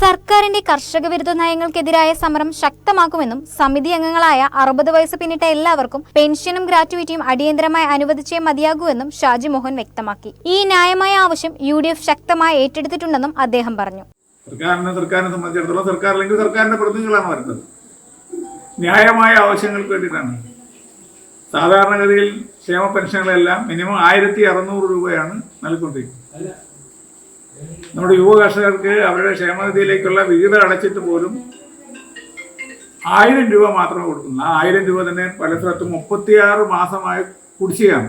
സർക്കാരിന്റെ കർഷക വിരുദ്ധ നയങ്ങൾക്കെതിരായ സമരം ശക്തമാക്കുമെന്നും സമിതി അംഗങ്ങളായ അറുപത് വയസ്സ് പിന്നിട്ട എല്ലാവർക്കും പെൻഷനും ഗ്രാറ്റുവിറ്റിയും അടിയന്തരമായി അനുവദിച്ചേ മതിയാകൂവെന്നും ഷാജി മോഹൻ വ്യക്തമാക്കി. ഈ ന്യായമായ ആവശ്യം യു ഡി എഫ് ശക്തമായി ഏറ്റെടുത്തിട്ടുണ്ടെന്നും അദ്ദേഹം പറഞ്ഞു. സർക്കാരിനെ സർക്കാരിനെ സംബന്ധിച്ചിടത്തോളം സർക്കാർ അല്ലെങ്കിൽ സർക്കാരിന്റെ പ്രതിനിധികളാണ് വരുന്നത്. ന്യായമായ ആവശ്യങ്ങൾക്ക് വേണ്ടിയിട്ടാണ്. സാധാരണഗതിയിൽ ക്ഷേമ പെൻഷനുകളെല്ലാം മിനിമം ആയിരത്തി അറുന്നൂറ് രൂപയാണ് നൽകിക്കൊണ്ടിരിക്കുന്നത്. നമ്മുടെ യുവ കർഷകർക്ക് അവരുടെ ക്ഷേമനിധിയിലേക്കുള്ള വിഹിതം അടച്ചിട്ട് പോലും ആയിരം രൂപ മാത്രമേ കൊടുക്കുന്നു ആ ആയിരം രൂപ തന്നെ പല സ്ഥലത്തും മുപ്പത്തിയാറ് മാസമായി കുടിശ്ശികയാണ്.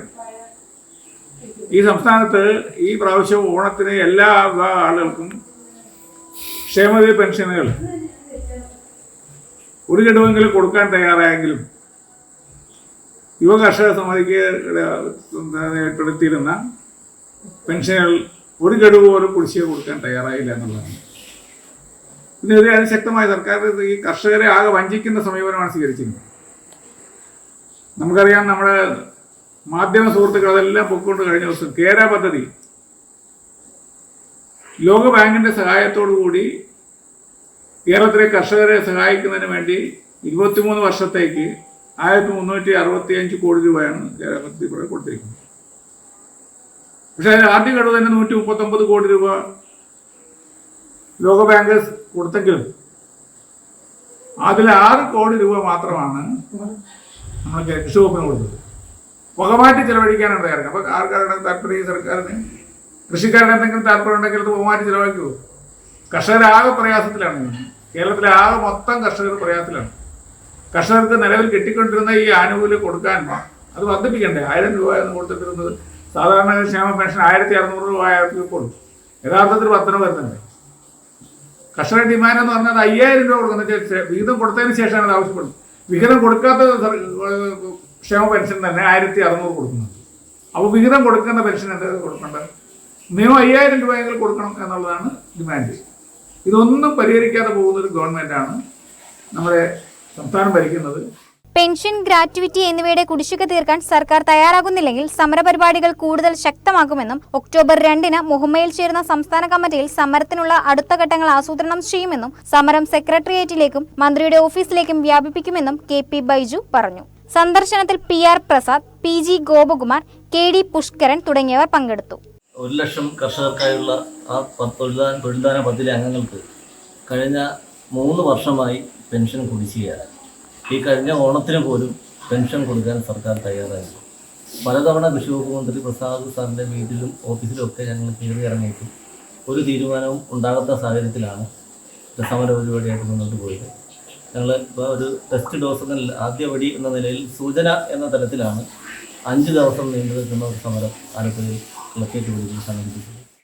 ഈ സംസ്ഥാനത്ത് ഈ പ്രാവശ്യം ഓണത്തിന് എല്ലാ ആളുകൾക്കും ക്ഷേമനിധി പെൻഷനുകൾ ഒരു ഘടകമെങ്കിലും കൊടുക്കാൻ തയ്യാറായെങ്കിലും യുവ കർഷക സമിതിക്ക് ഏർപ്പെടുത്തിയിരുന്ന പെൻഷനുകൾ ഒരു ഗഡു പോലും കുടിശ്ശിക കൊടുക്കാൻ തയ്യാറായില്ല എന്നുള്ളതാണ്. ഇതിനെതിരെ അതിശക്തമായ സർക്കാർ ഈ കർഷകരെ ആകെ വഞ്ചിക്കുന്ന സമീപനമാണ് സ്വീകരിച്ചിരുന്നത് നമുക്കറിയാം നമ്മുടെ മാധ്യമ സുഹൃത്തുക്കൾ അതെല്ലാം പൊക്കൊണ്ട് കഴിഞ്ഞ ദിവസം കേര പദ്ധതി ലോകബാങ്കിന്റെ സഹായത്തോടു കൂടി കേരളത്തിലെ കർഷകരെ സഹായിക്കുന്നതിന് വേണ്ടി ഇരുപത്തിമൂന്ന് വർഷത്തേക്ക് ആയിരത്തി മുന്നൂറ്റി അറുപത്തി അഞ്ച് കോടി രൂപയാണ് കേരള പദ്ധതി കൊടുത്തിരിക്കുന്നത്. പക്ഷേ അതിന് ആദ്യ ഘടക തന്നെ നൂറ്റി മുപ്പത്തൊമ്പത് കോടി രൂപ ലോകബാങ്ക് കൊടുത്തെങ്കിലും അതിൽ ആറ് കോടി രൂപ മാത്രമാണ് നമ്മൾ കൃഷി വകുപ്പിന് കൊടുത്തത്. പുകമാറ്റി ചെലവഴിക്കാനാണ് തയ്യാറ് അപ്പോൾ ആർക്കാരുടെ താല്പര്യം സർക്കാരിന്? കൃഷിക്കാരുടെ എന്തെങ്കിലും താല്പര്യം ഉണ്ടെങ്കിൽ അത് പുകമാറ്റി ചെലവഴിക്കുമോ കർഷകരാകെ പ്രയാസത്തിലാണ്. കേരളത്തിലെ ആകെ മൊത്തം കർഷകർ പ്രയാസത്തിലാണ്. കർഷകർക്ക് നിലവിൽ കിട്ടിക്കൊണ്ടിരുന്ന ഈ ആനുകൂല്യം കൊടുക്കാൻ അത് വർദ്ധിപ്പിക്കണ്ടേ? ആയിരം രൂപ എന്ന് കൊടുത്തിട്ടിരുന്നത്. സാധാരണ ക്ഷേമ പെൻഷൻ ആയിരത്തി അറുന്നൂറ് രൂപ ആയിരത്തി കൊടുക്കും യഥാർത്ഥത്തിൽ പത്തനം വരുന്നുണ്ട്. കർഷക ഡിമാൻഡ് എന്ന് പറഞ്ഞാൽ അയ്യായിരം രൂപ കൊടുക്കുന്ന. വിഹിതം കൊടുത്തതിന് ശേഷമാണ് ആവശ്യപ്പെടുന്നത്. വിഹിതം കൊടുക്കാത്ത ക്ഷേമ പെൻഷൻ തന്നെ ആയിരത്തി അറുന്നൂറ് കൊടുക്കുന്നുണ്ട്. അപ്പോൾ വിഹിതം കൊടുക്കേണ്ട പെൻഷൻ എന്താ കൊടുക്കേണ്ടത് നിയമം അയ്യായിരം രൂപയെങ്കിലും കൊടുക്കണം എന്നുള്ളതാണ് ഡിമാൻഡ്. ഇതൊന്നും പരിഹരിക്കാതെ പോകുന്നൊരു ഗവൺമെന്റാണ് നമ്മുടെ സംസ്ഥാനം ഭരിക്കുന്നത്. പെൻഷൻ ഗ്രാറ്റുവിറ്റി എന്നിവയുടെ കുടിശ്ശിക തീർക്കാൻ സർക്കാർ തയ്യാറാകുന്നില്ലെങ്കിൽ സമരപരിപാടികൾ കൂടുതൽ ശക്തമാക്കുമെന്നും ഒക്ടോബർ രണ്ടിന് മുഹമ്മയിൽ ചേരുന്ന സംസ്ഥാന കമ്മിറ്റിയിൽ സമരത്തിനുള്ള അടുത്ത ഘട്ടങ്ങൾ ആസൂത്രണം ചെയ്യുമെന്നും സമരം സെക്രട്ടേറിയറ്റിലേക്കും മന്ത്രിയുടെ ഓഫീസിലേക്കും വ്യാപിപ്പിക്കുമെന്നും കെ പി ബൈജു പറഞ്ഞു. സന്ദർശനത്തിൽ P R Prasad P G Gopakumar K D Pushkaran തുടങ്ങിയവർ പങ്കെടുത്തു. ഒരു ലക്ഷം കർഷകർക്കായുള്ള ആ തൊഴിൽദാന പദ്ധതി അംഗങ്ങൾക്ക് കഴിഞ്ഞ മൂന്ന് വർഷമായി പെൻഷൻ കുടിശ്ശികയാണ്. ഈ കഴിഞ്ഞ ഓണത്തിന് പോലും പെൻഷൻ കൊടുക്കാൻ സർക്കാർ തയ്യാറായി. പലതവണ കൃഷി വകുപ്പ് മന്ത്രി പ്രസാദ് സാറിന്റെ വീട്ടിലും ഓഫീസിലും ഒക്കെ ഞങ്ങൾ കയറി ഇറങ്ങിയിട്ടും ഒരു തീരുമാനവും ഉണ്ടാകാത്ത സാഹചര്യത്തിലാണ് സമര പരിപാടിയായിട്ട് മുന്നോട്ട് പോയത്. ഞങ്ങൾ ഇപ്പോൾ ഒരു ടെസ്റ്റ് ഡോസ് എന്ന ആദ്യപടി എന്ന നിലയിൽ സൂചന എന്ന തലത്തിലാണ് അഞ്ച് ദിവസം നീണ്ടു നിൽക്കുന്ന ഒരു സമരം ആലപ്പുഴയിൽ കളക്ടറേറ്റ് വിളിച്ച് സംഘടിപ്പിച്ചത്